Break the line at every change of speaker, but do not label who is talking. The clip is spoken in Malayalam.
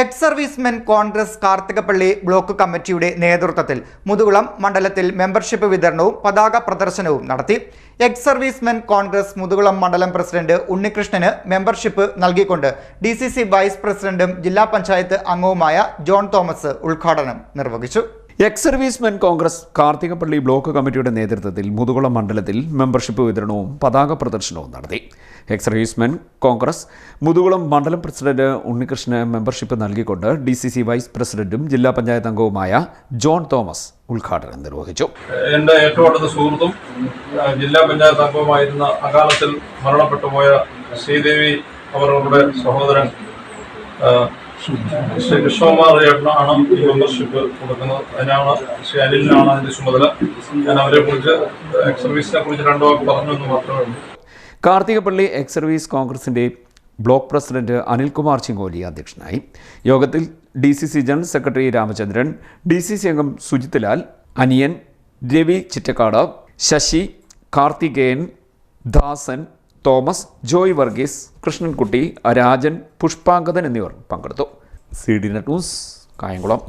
Ex servicemen Congress Karthikappally block കമ്മിറ്റിയുടെ നേതൃത്വത്തിൽ മുതുകുളം മണ്ഡലത്തിൽ മെമ്പർഷിപ്പ് വിതരണവും പതാക പ്രദർശനവും നടത്തി. എക്സ് സർവീസ്മെൻ കോൺഗ്രസ് മുതുകുളം മണ്ഡലം പ്രസിഡന്റ് ഉണ്ണികൃഷ്ണന് മെമ്പർഷിപ്പ് നൽകിക്കൊണ്ട് ഡി വൈസ് പ്രസിഡന്റും ജില്ലാ പഞ്ചായത്ത് അംഗവുമായ ജോൺ തോമസ് ഉദ്ഘാടനം നിർവഹിച്ചു.
Ex servicemen Congress Karthikappally block കമ്മിറ്റിയുടെ നേതൃത്വത്തിൽ മുതുകുളം മണ്ഡലത്തിൽ മെമ്പർഷിപ്പ് വിതരണവും പതാക പ്രദർശനവും നടത്തി. എക്സ് റേസ്മെൻ കോൺഗ്രസ് മുതുകുളം മണ്ഡലം പ്രസിഡന്റ് ഉണ്ണികൃഷ്ണന് മെമ്പർഷിപ്പ് നൽകിക്കൊണ്ട് D C C vice president ജില്ലാ പഞ്ചായത്ത് അംഗവുമായ ജോൺ തോമസ് ഉദ്ഘാടനം നിർവഹിച്ചു.
എന്റെ ഏറ്റവും അടുത്ത സുഹൃത്തും ജില്ലാ പഞ്ചായത്ത് അംഗവുമായിരുന്ന അകാലത്തിൽ മരണപ്പെട്ടു പോയ ശ്രീദേവി അവരുടെ സഹോദരൻ ശ്രീ കൃഷ്ണകുമാർ ചേട്ടനാണ് ഈ മെമ്പർഷിപ്പ് കൊടുക്കുന്നത്. അതിനാണ് ശ്രീ അനിലിനാണ് അതിന്റെ ചുമതല. ഞാൻ അവരെ കുറിച്ച് സർവീസിനെ കുറിച്ച് രണ്ടു വാക്ക് പറഞ്ഞു എന്ന് മാത്രമേ ഉള്ളൂ.
കാർത്തികപ്പള്ളി എക്സ് സർവീസ് കോൺഗ്രസിന്റെ ബ്ലോക്ക് പ്രസിഡന്റ് അനിൽകുമാർ ചിങ്ങോലി അധ്യക്ഷനായി. യോഗത്തിൽ D C C general secretary Ramachandran D C C അംഗം സുജിത് ലാൽ അനിയൻ രവി ചിറ്റക്കാട് ശശി കാർത്തികേയൻ ദാസൻ തോമസ് ജോയ് വർഗീസ് കൃഷ്ണൻകുട്ടി രാജൻ പുഷ്പാങ്കതൻ എന്നിവർ പങ്കെടുത്തു. C D net news Kayamkulam.